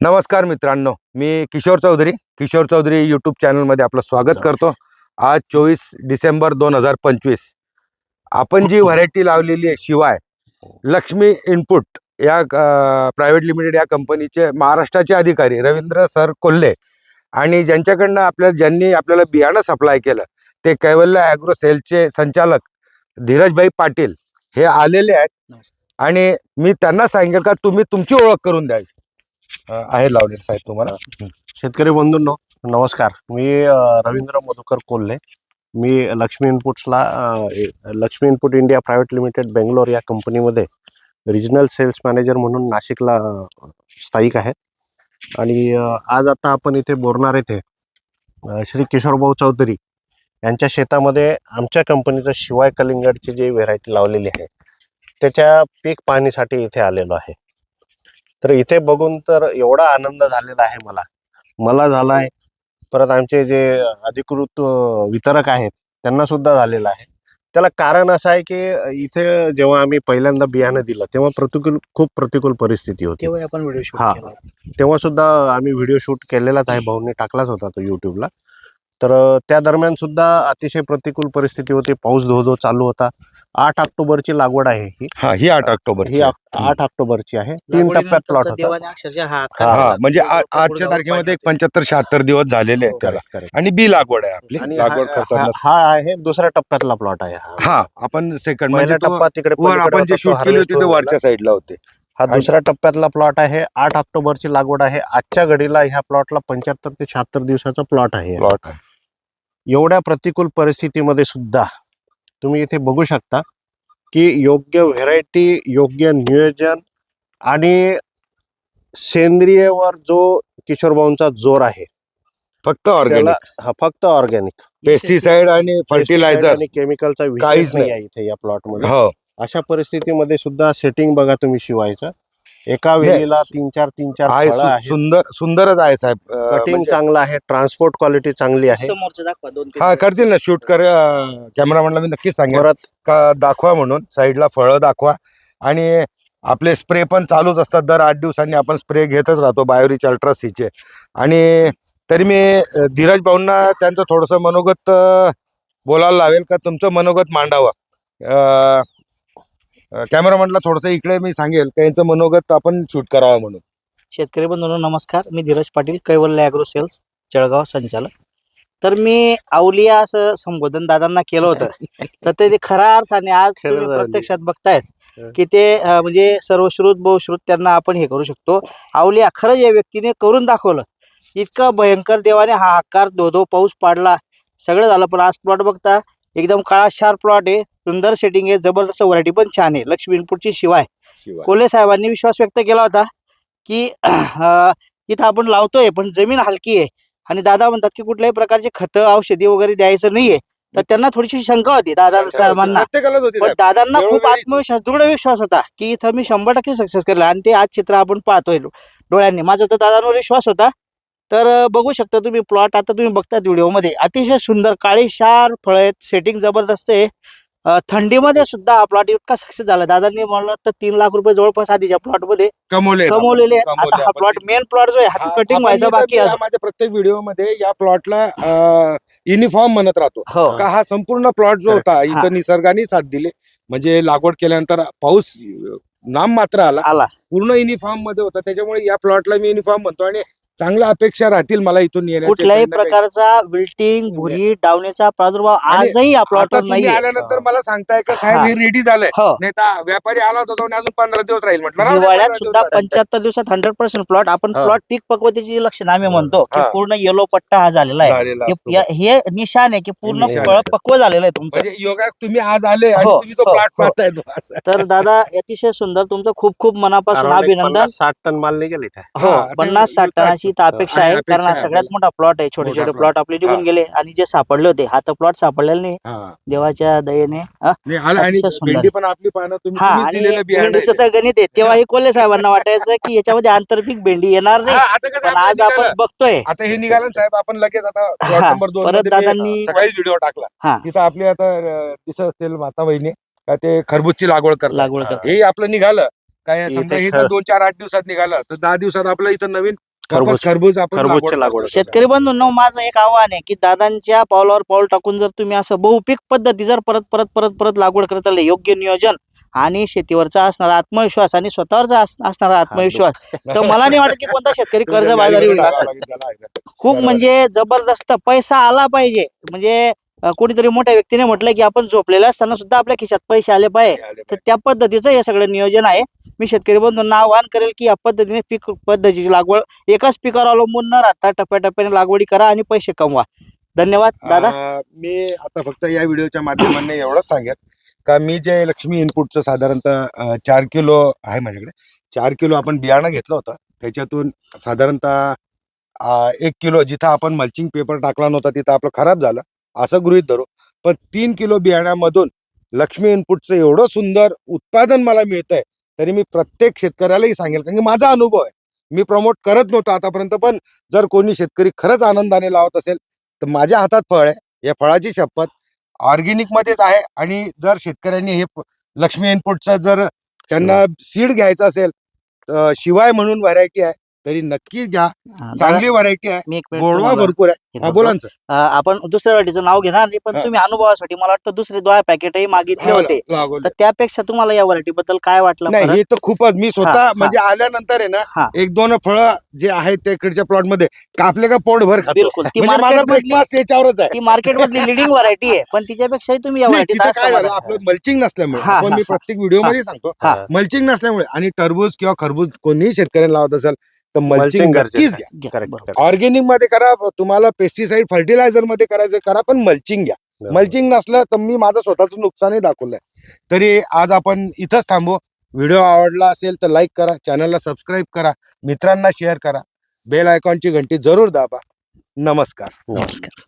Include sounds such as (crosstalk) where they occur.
नमस्कार मित्रांनो मी किशोर चौधरी. किशोर चौधरी यूट्यूब चॅनलमध्ये आपलं स्वागत करतो. आज चोवीस डिसेंबर दोन हजार पंचवीस. आपण जी व्हरायटी लावलेली आहे शिवाय लक्ष्मी इनपुट या प्रायव्हेट लिमिटेड या कंपनीचे महाराष्ट्राचे अधिकारी रवींद्र सर कोल्हे आणि ज्यांच्याकडनं आपल्या ज्यांनी आपल्याला बियाणं सप्लाय केलं ते कैवल्य ॲग्रो सेलचे संचालक धीरजभाई पाटील हे आलेले आहेत. आणि मी त्यांना सांगेल का तुम्ही तुमची ओळख करून द्यावी. आहे लावलेलं साहेब तुम्हाला. शेतकरी बंधूंनो नमस्कार. मी रवींद्र मधुकर कोल्हे. मी Laxmi इनपुट्सला Laxmi input India private limited Bangalore या कंपनीमध्ये रिजनल सेल्स मॅनेजर म्हणून नाशिकला स्थायिक आहे. आणि आज आता आपण इथे बोरणार येथे श्री किशोरभाऊ चौधरी यांच्या शेतामध्ये आमच्या कंपनीचं शिवाय कलिंगडची जी व्हेरायटी लावलेली आहे त्याच्या पीक पाहणीसाठी इथे आलेलो आहे. तर इथे बघून तर एवढा आनंद झालेला आहे मला. मला झालाय परत आमचे जे अधिकृत वितरक आहेत त्यांना सुद्धा झालेला आहे. त्याला कारण असं आहे की इथे जेव्हा आम्ही पहिल्यांदा बियाणं दिलं तेव्हा प्रतिकूल खूप प्रतिकूल परिस्थिती होती. तेव्हा आपण व्हिडिओ शूट हा. तेव्हा सुद्धा आम्ही व्हिडिओ शूट केलेलाच आहे भाऊने टाकलाच होता तो युट्यूबला तर त्या दरम्यान सुद्धा अतिशय प्रतिकूल परिस्थिती होती. पाऊस धो धो चालू होता. आठ ऑक्टोबरची लागवड आहे ही. हा ही आठ ऑक्टोबर ही आठ ऑक्टोबरची आहे. तीन टप्प्यात प्लॉट होता. हा हा, हा. म्हणजे आजच्या तारखेमध्ये एक. पंच्याहत्तर शहात्तर दिवस झालेले आहेत त्याला. Correct, correct. आणि बी लागवड आहे आपली. आणि लागवड हा- करताना हा हा आहे. दुसऱ्या टप्प्यातला प्लॉट आहे हा. हा आपण सेकंड म्हणजे पहिला तो टप्पा तिकडे आपण जे शूट केले होते वरच्या साईडला होते. हा दुसऱ्या टप्प्यातला प्लॉट आहे. आठ ऑक्टोबरची लागवड आहे. आजच्या घडीला ह्या प्लॉटला पंच्याहत्तर ते शहात्तर दिवसाचा प्लॉट आहे. प्लॉट एवढ्या प्रतिकूल परिस्थितीमध्ये सुद्धा तुम्ही इथे बघू शकता की योग्य व्हेरायटी योग्य नियोजन आणि सेंद्रियवर जो किशोरभाऊंचा जोर आहे फक्त ऑर्गॅनिक. हा फक्त ऑर्गॅनिक. पेस्टिसाइड आणि फर्टिलायझर आणि केमिकलचा विषय नाही. आहे इथे या प्लॉटमध्ये. हो. अशा परिस्थितीमध्ये सुद्धा सेटिंग बघा तुम्ही शिवायचं. एका वेळेला तीन चार तीन चार आहे फळं सु- आहेत. सुंदर सुंदरच आहे साहेब. अं, कटिंग म्हणजे- चांगलं आहे ट्रान्सपोर्ट क्वालिटी चांगली आहे. समोरचं दाखवा दोन तीन हा करतील ना शूट कर कॅमेरामॅनला मी नक्कीच सांगेन. परत का दाखवा म्हणून साईडला फळं दाखवा. आणि आपले स्प्रे पण चालूच असतात दर आठ दिवसांनी आपण स्प्रे घेतच राहतो बायोरिच अल्ट्रासीचे आणि तरी मी अ, धीरज भाऊंना त्यांचं थोडंसं मनोगत अ, बोलायला लावेल का तुमचं मनोगत मांडावं. कॅमेरामॅनला थोडंसं इकडे मी सांगेल का यांचं मनोगत आपण शूट करावं म्हणून. शेतकरी बंधूंनो नमस्कार. मी धीरज पाटील कैवल्य अॅग्रो सेल्स जळगाव संचालक. तर मी अवलिया असं संबोधन दादांना केलं होतं. (laughs) तर ते खऱ्या अर्थाने आज. प्रत्यक्षात बघतायत. की ते म्हणजे सर्वश्रुत बहुश्रुत त्यांना आपण हे करू शकतो. अवलिया खरंच या व्यक्तीने करून दाखवलं. इतका भयंकर देवाने हा आकार धो पाऊस पाडला. सगळं झालं पण आज प्लॉट बघता एकदम काळा शार प्लॉट आहे. सुंदर सेटिंग आहे. जबरदस्त व्हरायटी पण छान आहे. लक्ष्मी इनपुटची शिवाय. कोल्हे साहेबांनी विश्वास व्यक्त केला होता की (clears throat) इथं आपण लावतोय पण जमीन हलकी आहे. आणि दादा म्हणतात की कुठल्याही प्रकारचे खतं औषधी वगैरे द्यायचं नाहीये. तर त्यांना थोडीशी शंका होती दादा साहेबांना. पण. दादांना खूप. आत्मविश्वास दृढ विश्वास होता की इथं मी शंभर टक्के सक्सेस केलं. आणि ते आज चित्र आपण पाहतोय डोळ्यांनी. माझा तर दादांवर विश्वास होता. तर बघू शकता तुम्ही प्लॉट आता तुम्ही बघता व्हिडिओमध्ये. अतिशय सुंदर काळी शार फळ आहेत. सेटिंग जबरदस्त आहे. थंडीमध्ये सुद्धा हा प्लॉट इतका सक्सेस झाला. दादांनी म्हणलं तर तीन लाख रुपये जवळपास आधीच्या प्लॉटमध्ये कमवले कमवलेले आहेत. आता हा. प्लॉट मेन प्लॉट जो आहे हा- कटिंग व्हायचा बाकी आहे माझ्या प्रत्येक व्हिडिओमध्ये या प्लॉटला युनिफॉर्म म्हणत राहतो. हो. का हा संपूर्ण प्लॉट जो. होता. इथं निसर्गाने साथ दिली. म्हणजे लागवड केल्यानंतर पाऊस नाम मात्र आला. आला. पूर्ण युनिफॉर्ममध्ये होता. त्याच्यामुळे या प्लॉटला मी युनिफॉर्म म्हणतो. आणि चांगल्या अपेक्षा राहतील मला इथून येण्याचे कुठल्याही. प्रकारचा विल्टिंग भुरी डावण्याचा प्रादुर्भाव आणि आजही या आता प्लॉटवर तुम्ही नाहीये आल्यानंतर मला सांगताय का साहेब हा. हे रेडी झालंय हो नाही तर व्यापारी आला होता तो आणि अजून पंधरा दिवस राहील म्हटलं हिवाळ्यात सुद्धा राहील. पंच्याहत्तर दिवसात हंड्रेड पर्सेंट प्लॉट आपण हा. प्लॉट पीक पक्वतेची लक्षण आम्ही म्हणतो की हा. पूर्ण येलो पट्टा हा झालेला आहे झालेला हे- असतो. या- हे निशाण आहे की पूर्ण निशाण फळ आहे. पक्व झालेलं आहे तुमचं म्हणजे योगा तुम्ही आज आले आणि हो, तुम्ही तो हो, प्लॉट हो. पाहताय तो असं. तर दादा अतिशय सुंदर तुमचं खूप खूप मनापासून एक अभिनंदन पन्नास साठ टन माल निघेल इथे हो हा, पन्नास साठ. टनाची तर अपेक्षा आहे, अपेक्षा कारण हा आहे सगळ्यात मोठा प्लॉट आहे छोटे मोठा छोटे plot. प्लॉट आपले निघून हा. गेले आणि जे सापडले होते हा तर प्लॉट सापडलेला नाही हा. देवाच्या दयेने हा? नाही, आलं आणि अतिशय सुंदर. भेंडी पण आपली पाहणं तुम्ही हा तुम्हीच आणि दिलेलं बियाणं आहे भेंडीचं तर गणित आहे तेव्हाही कोल्हे साहेबांना वाटायचं की याच्यामध्ये आंतरपीक भेंडी येणार. नाही आता कसं पण आपलं आज आपण. बघतोय आता हे निघालं ना साहेब आपण लगेच आता plot हा, number दोन परत मध्ये मी, दादांनी- सकाळीच व्हिडिओ टाकला हा. तिथं आपली आता अं, दिसत असतील माता बहिणी का ते खरबूजची लागवड करतात लागवड करतात. हे आपलं निघालं काय इथे समजा हे खर- दोन चार आठ दिवसात निघालं तर दहा दिवसात आपलं इथं नवीन खरबूज खरबूज आपण खरबूजची लागवड करतो. शेतकरी बंधूंनो माझं एक आव्हान आहे की दादांच्या पावलावर पाऊल टाकून जर तुम्ही असं बहुपीक पद्धती जर परत परत परत परत लागवड करत आले योग्य नियोजन आणि शेतीवरचा असणारा आत्मविश्वास आणि स्वतःवरचा अस- असणारा आत्मविश्वास तर मला नाही वाटत की कोणता शेतकरी कर्ज बाजारी होईल असं. खूप. म्हणजे जबरदस्त पैसा आला पाहिजे. म्हणजे कोणीतरी मोठ्या व्यक्तीने म्हटलं की आपण झोपलेले असताना सुद्धा आपल्या खिशात पैसे आले पाहिजे. तर त्या पद्धतीचं हे सगळं नियोजन आहे. मी शेतकरी बंधूंना आवाहन करेल की या पद्धतीने पीक पद्धतीची लागवड एकाच पिकावर अवलंबून न राहता टप्प्याटप्प्याने लागवडी करा आणि पैसे कमवा. धन्यवाद दादा. मी आता फक्त या व्हिडिओच्या माध्यमाने एवढंच सांगेल. का मी जे लक्ष्मी इनपुटचं साधारणतः चार किलो आहे माझ्याकडे. चार किलो आपण बियाणं घेतलं होतं. त्याच्यातून साधारणतः एक किलो जिथं आपण मल्चिंग पेपर टाकला नव्हता तिथं आपलं खराब झालं. असं गृहित धरू. पण तीन किलो बियाण्यामधून लक्ष्मी इनपुटचं एवढं सुंदर उत्पादन मला मिळतंय तरी मी प्रत्येक शेतकऱ्यालाही सांगेल कारण की माझा अनुभव आहे. मी प्रमोट करत नव्हतो आतापर्यंत पण जर कोणी शेतकरी खरंच आनंदाने लावत असेल तर माझ्या हातात फळ आहे. या फळाची शपथ ऑर्गेनिक मध्येच आहे आणि जर शेतकऱ्यांनी हे लक्ष्मी इनपुटचं जर त्यांना सीड घ्यायचं असेल शिवाय म्हणून व्हरायटी आहे तरी नक्की घ्या हा, दादा, चांगली व्हरायटी आहे मी एक मिनिट गोडवा तुम्हाला भरपूर आहे हे हा करतो. बोला ना sir. अं, आपण दुसऱ्या वाटीचं नाव घेणार नाही पण हा. तुम्ही अनुभवासाठी मला वाटतं दुसरे दोन पॅकेटही मागितले हा, होते लागवलं. तर त्यापेक्षा तुम्हाला या व्हरायटी बद्दल काय वाटलं नाही फरक? हे तर खूपच मी हा, स्वतः हा. म्हणजे आल्यानंतर आहे हा. ना एक दोन फळं जे आहेत त्या इकडच्या प्लॉटमध्ये कापले का पोट भर खातो बिलकुल ती म्हणजे माझा मार्केट मधली ब्रेकफास्ट याच्यावरच आहे ती मधली लिडिंग व्हरायटी आहे पण तिच्यापेक्षाही तुम्ही या नाही, व्हरायटीत तिथं आज काय झालं समाधान- आपलं मल्चिंग नसल्यामुळे हा, आपण हा, मी. प्रत्येक व्हिडिओमध्ये सांगतो हा. मल्चिंग नसल्यामुळे आणि टरबूज किंवा खरबूज कोणीही शेतकऱ्यांना लावत असेल तर मल्चिंग Mulching गरजेचं नक्कीच. घ्या. ऑर्गेनिकमध्ये करा तुम्हाला पेस्टिसाइड फर्टिलायझरमध्ये करायचं करा पण मल्चिंग घ्या. मल्चिंग नसलं तर मी माझं स्वतःचं नुकसानही दाखवलंय. तरी आज आपण इथंच थांबू. व्हिडिओ आवडला असेल तर लाईक करा चॅनलला सबस्क्राईब करा मित्रांना शेअर करा. बेल आयकॉनची घंटी जरूर दाबा. नमस्कार. नमस्कार.